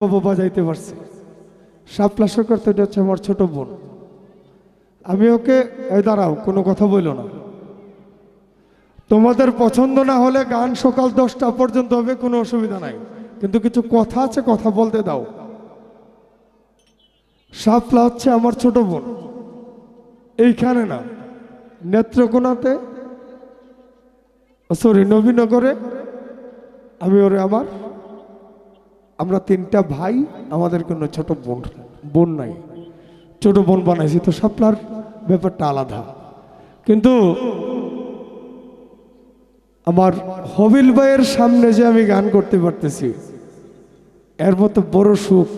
বাজাইতে পারছে। শাপলা সরকার এটা হচ্ছে আমার ছোট বোন। আমি ওকে দাঁড়াও, কোনো কথা বলল না। তোমাদের পছন্দ না হলে গান সকাল দশটা পর্যন্ত হবে, কোনো অসুবিধা নাই। কিন্তু কিছু কথা আছে, কথা বলতে দাও। শাপলা হচ্ছে আমার ছোট বোন। এইখানে না, নেত্রকোনাতে সরি, নবীনগরে, আমি ওরে আমার আমরা তিনটা ভাই, আমাদের কোনো ছোট বোন বোন নাই। ছোট বোন বানাইছি তো শাপলার ব্যাপারটা আলাদা। কিন্তু আমার হবিল ভাইয়ের সামনে যে আমি গান করতে পারতেছি, এর মতো বড় সুখ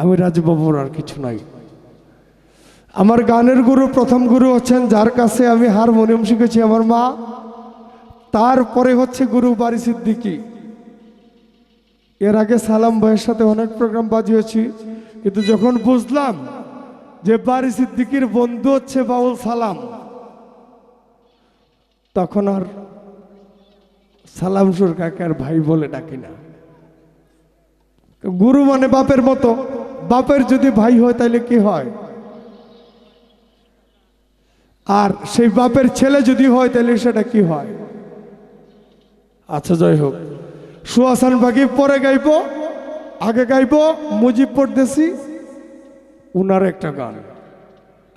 আমি রাজবাবুর আর কিছু নাই। আমার গানের গুরু, প্রথম গুরু হচ্ছেন, যার কাছে আমি হারমোনিয়াম শিখেছি আমার মা। তারপরে হচ্ছে গুরু বাড়ি সিদ্দিকী এর আগে সালাম ভাইয়ের সাথে অনেক প্রোগ্রাম বাজিয়েছি কিন্তু যখন বুঝলাম যে বারি সিদ্দিকির বন্ধু হচ্ছে বাউল সালাম, তখন আর সালাম সুর কাকে আর ভাই বলে ডাকি না। গুরু মানে বাপের মতো, বাপের যদি ভাই হয় তাহলে কি হয়? আর সেই বাপের ছেলে যদি হয় তাহলে সেটা কি হয়? আচ্ছা যাই হোক। সুহাসান বাগি, পরে গাইব, আগে গাইব, মুজিব পড়তেছি। উনার একটা গান।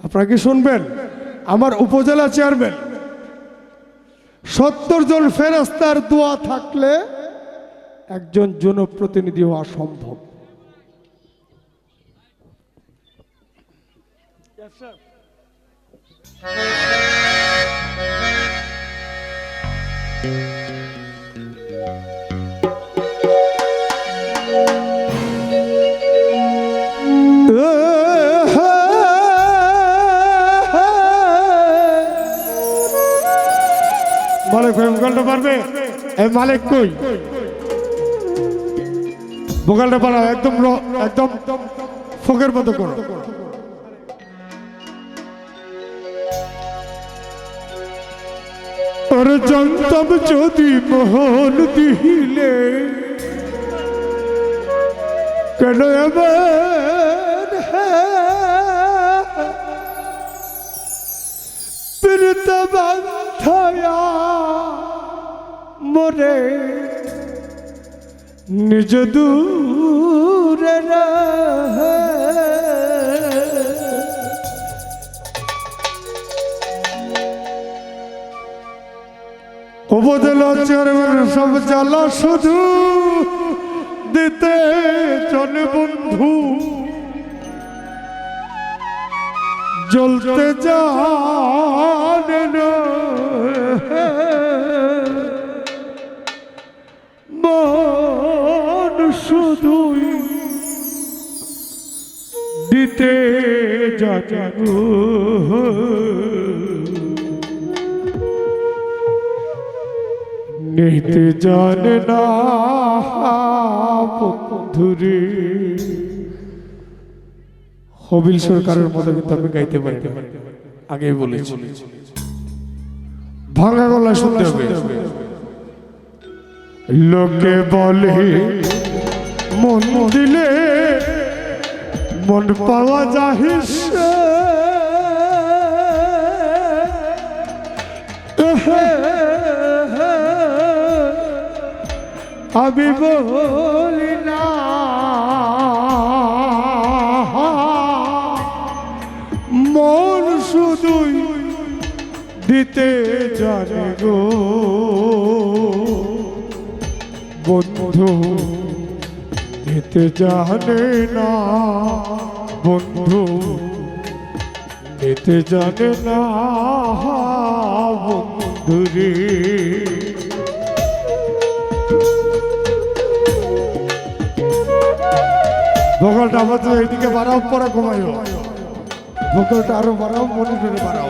আপনারা কি শুনবেন? আমার উপজেলা চেয়ারম্যান, সত্তর জন ফেরাস্তার দোয়া থাকলে একজন জনপ্রতিনিধি হওয়া সম্ভব। মালিক পারবে? মালিক কই? ভোকালটা পারাও একদম একদম ফোকের মতো করো। জানতাম যদি মোহন দিলে, কেন এমন প্রীত বান্ধয়া মরে নিজ দূরে। অবদল সব জ্বালা শুধু দিতে চলে বন্ধু জ্বলতে জানে না জানো নিতে জানে হবিল সরকারের মতো কিন্তু আমি গাইতে পারি আগে বলেছি। ভাঙা গলা শুনতে হবে। লোকে বলে, মন দিলে মন পাওয়া যাহিস আমি বলি না। মন শুধুই দিতে জানে গো। বন্ধু, দিতে জানে না। বন্ধু নিতে জানে না বন্ধুরে ভোকালটা আমাদের এইদিকে বাড়াও, পরে ঘুমাইও। ভোকালটা আরও বাড়াও, মনে করে বাড়াও।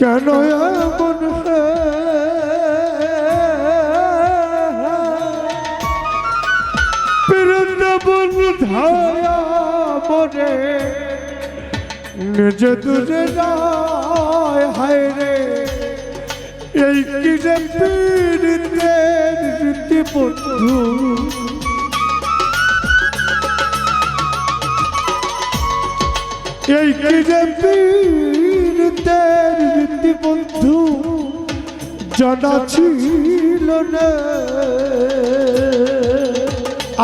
কেন এমন বৃন্দাবন ধায়া মনে নিজ দূরে যায়, হায় রে। এই কি যে পীড়িতের রীতি বন্ধু। এই কি যে রীতি বন্ধু, জানা ছিল না।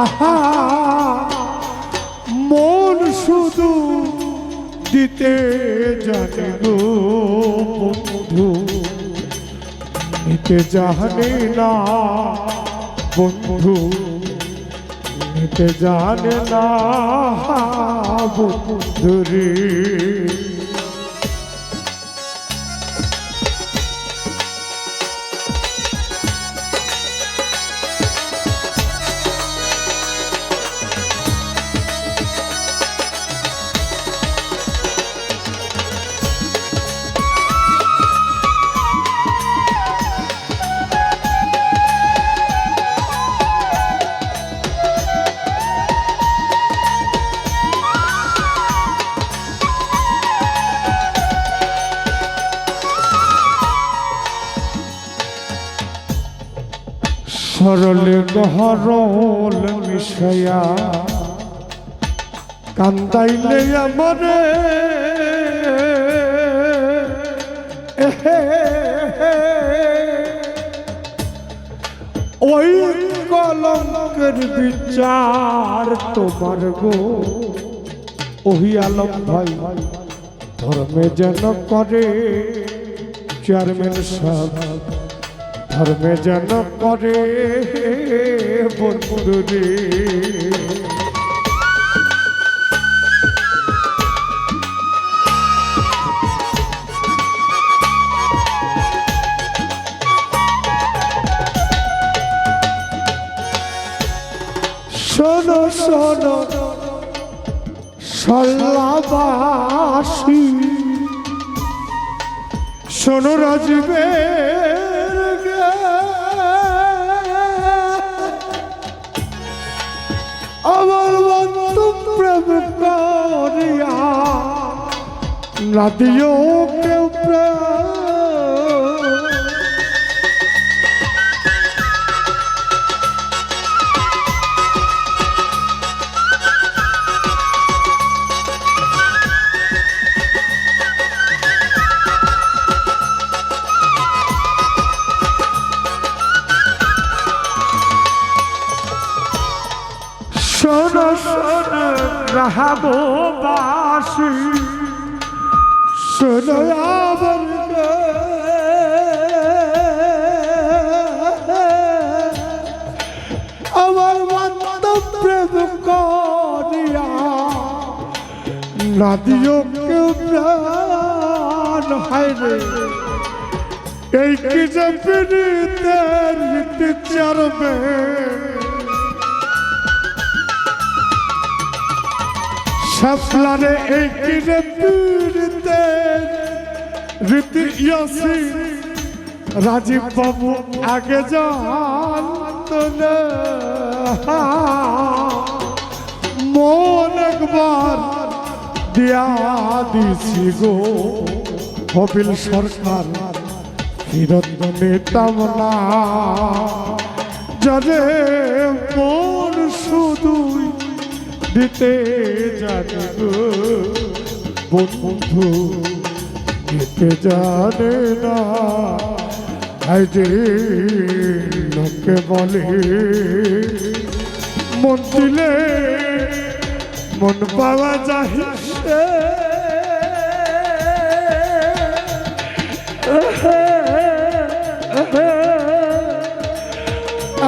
আহা, মন শুধু দিতে জানে গো বন্ধু। নিতে জানে না বন্ধু, নিতে জানে না বন্ধুরে। সরলে গহরল মিশয়া কান্দাইলে আমারে। ওই কলঙ্কের বিচার তোমার গো। ওহি আলম ভাই, ধর্মে যেন করে, চেয়ারম্যান সাহেব। ধর্মে যেন করে বন্ধুরে শোনো শোনো সল্লাবাসী। শোনো রাজবের আমার বন্ধু প্রেম করিয়া না দিও প্রেম রাহাবো বাসি। গে। আমার মত প্রেম করিয়া না দিও কেউ প্রাণ। হায় রে। এই কি যে পীড়িতের রীতি চারবে যে পীড়িতের রীতি ইয়াসি। রাজীব বাবু আগে জানত না মন একবার দিয়া দিছি গো। কপিল সরকার ফিরত নিতাম না যারে মন শুধুই দিতে জানে গো। বন্ধু, দিতে জানে না। আজ লোকে বলে, মন দিলে মন পাওয়া যায়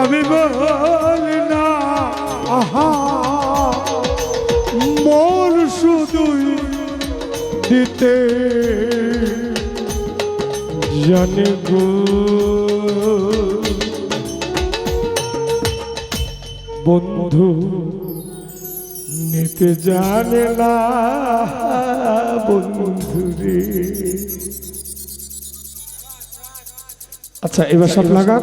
আমি বলি না, আহা। দিতে জানে গো। বন্ধু নিতে জানে না বন্ধু রে। আচ্ছা এবার সব লাগা